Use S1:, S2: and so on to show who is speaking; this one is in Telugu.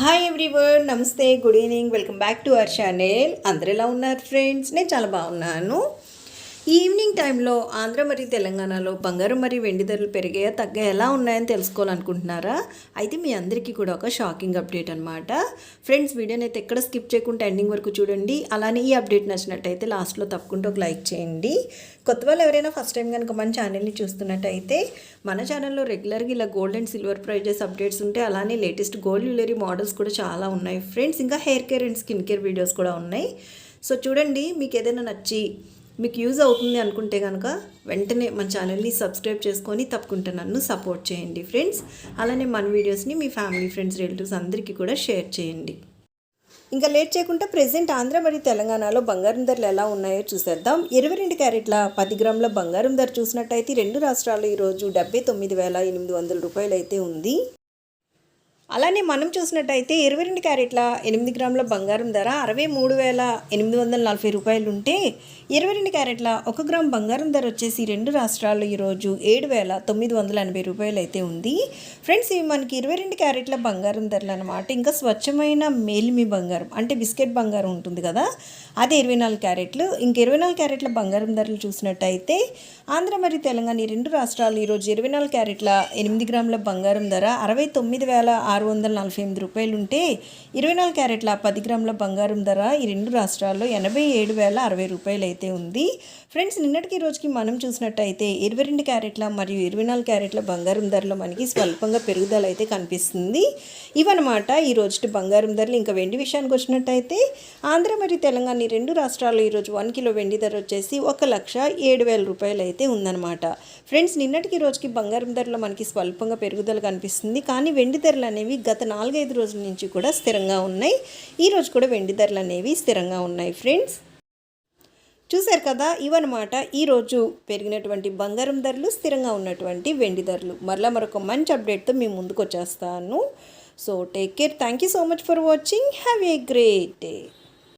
S1: హాయ్ ఎవ్రీవన్ నమస్తే good evening welcome back to our channel అందరు ఎలా ఉన్నారు ఫ్రెండ్స్ నేను చాలా బాగున్నాను. ఈవినింగ్ టైంలో ఆంధ్ర మరియు తెలంగాణలో బంగారం మరియు వెండి ధరలు పెరిగాయా తగ్గా ఎలా ఉన్నాయని తెలుసుకోవాలనుకుంటున్నారా? అయితే మీ అందరికీ కూడా ఒక షాకింగ్ అప్డేట్ అనమాట ఫ్రెండ్స్ వీడియోని అయితే ఎక్కడ స్కిప్ చేయకుండా ఎండింగ్ వరకు చూడండి. అలానే ఈ అప్డేట్ నచ్చినట్టయితే లాస్ట్లో తప్పకుండా ఒక లైక్ చేయండి. కొత్త వాళ్ళు ఎవరైనా ఫస్ట్ టైం కనుక మన ఛానల్ని చూస్తున్నట్టయితే మన ఛానల్లో రెగ్యులర్గా ఇలా gold and silver prices updates ఉంటాయి. అలానే లేటెస్ట్ గోల్డ్ జ్యువెలరీ మోడల్స్ కూడా చాలా ఉన్నాయి. ఫ్రెండ్స్ ఇంకా hair care and skin care videos కూడా ఉన్నాయి. సో చూడండి మీకు ఏదైనా నచ్చి మీకు యూజ్ అవుతుంది అనుకుంటే కనుక వెంటనే మన ఛానల్ని సబ్స్క్రైబ్ చేసుకొని తప్పకుండా నన్ను సపోర్ట్ చేయండి ఫ్రెండ్స్ అలానే మన వీడియోస్ని మీ ఫ్యామిలీ ఫ్రెండ్స్ రిలేటివ్స్ అందరికీ కూడా షేర్ చేయండి. ఇంకా లేట్ చేయకుండా ప్రెసెంట్ ఆంధ్ర మరియు తెలంగాణలో బంగారం ధరలు ఎలా ఉన్నాయో చూసేద్దాం. ఇరవై రెండు క్యారెట్ల పది గ్రాముల బంగారం ధర చూసినట్టయితే రెండు రాష్ట్రాల్లో ఈరోజు డెబ్బై తొమ్మిది వేల ఎనిమిది వందల రూపాయలు అయితే ఉంది. అలానే మనం చూసినట్టయితే ఇరవై రెండు క్యారెట్ల ఎనిమిది గ్రాముల బంగారం ధర అరవై మూడు వేల ఎనిమిది వందల నలభై రూపాయలు ఉంటే ఇరవై రెండు క్యారెట్ల ఒక గ్రామ్ బంగారం ధర వచ్చేసి రెండు రాష్ట్రాల్లో ఈరోజు ఏడు వేల తొమ్మిది వందల ఎనభై రూపాయలు అయితే ఉంది. ఫ్రెండ్స్ ఇవి మనకి ఇరవై రెండు క్యారెట్ల బంగారం ధరలు అనమాట ఇంకా స్వచ్ఛమైన మేలిమి బంగారం అంటే బిస్కెట్ బంగారం ఉంటుంది కదా అదే ఇరవై నాలుగు క్యారెట్లు. ఇంక ఇరవై నాలుగు క్యారెట్ల బంగారం ధరలు చూసినట్టయితే ఆంధ్ర మరియు తెలంగాణ ఈ రెండు రాష్ట్రాలు ఈరోజు ఇరవై నాలుగు క్యారెట్ల ఎనిమిది గ్రాముల బంగారం ధర అరవై తొమ్మిది వేల ఆరు ఆరు వందల నలభై ఎనిమిది రూపాయలు ఉంటే ఇరవై నాలుగు క్యారెట్ల పది గ్రాముల బంగారం ధర ఈ రెండు రాష్ట్రాల్లో ఎనభై ఏడు వేల అరవై రూపాయలు అయితే ఉంది. ఫ్రెండ్స్ నిన్నటికి ఈ రోజుకి మనం చూసినట్టయితే ఇరవై రెండు క్యారెట్ల మరియు ఇరవై నాలుగు క్యారెట్ల బంగారం ధరలో మనకి స్వల్పంగా పెరుగుదల అయితే కనిపిస్తుంది. ఇవన్నమాట ఈ రోజు బంగారం ధరలు. ఇంకా వెండి విషయానికి వచ్చినట్టయితే ఆంధ్ర మరియు తెలంగాణ ఈ రెండు రాష్ట్రాల్లో ఈరోజు వన్ కిలో వెండి ధర వచ్చేసి ఒక లక్ష ఏడు వేల రూపాయలు అయితే ఉందన్నమాట. ఫ్రెండ్స్ నిన్నటికి రోజుకి బంగారం ధరలో మనకి స్వల్పంగా పెరుగుదల కనిపిస్తుంది. కానీ వెండి ధరలు అనేవి గత నాలుగైదు రోజుల నుంచి కూడా స్థిరంగా ఉన్నాయి. ఈరోజు కూడా వెండి ధరలు అనేవి స్థిరంగా ఉన్నాయి ఫ్రెండ్స్. చూశారు కదా ఇవన్నమాట. ఈరోజు పెరిగినటువంటి బంగారం ధరలు స్థిరంగా ఉన్నటువంటి వెండి ధరలు. మరలా మరొక మంచి అప్డేట్తో మేము ముందుకు వచ్చేస్తాను. So take care thank you so much for watching have a great day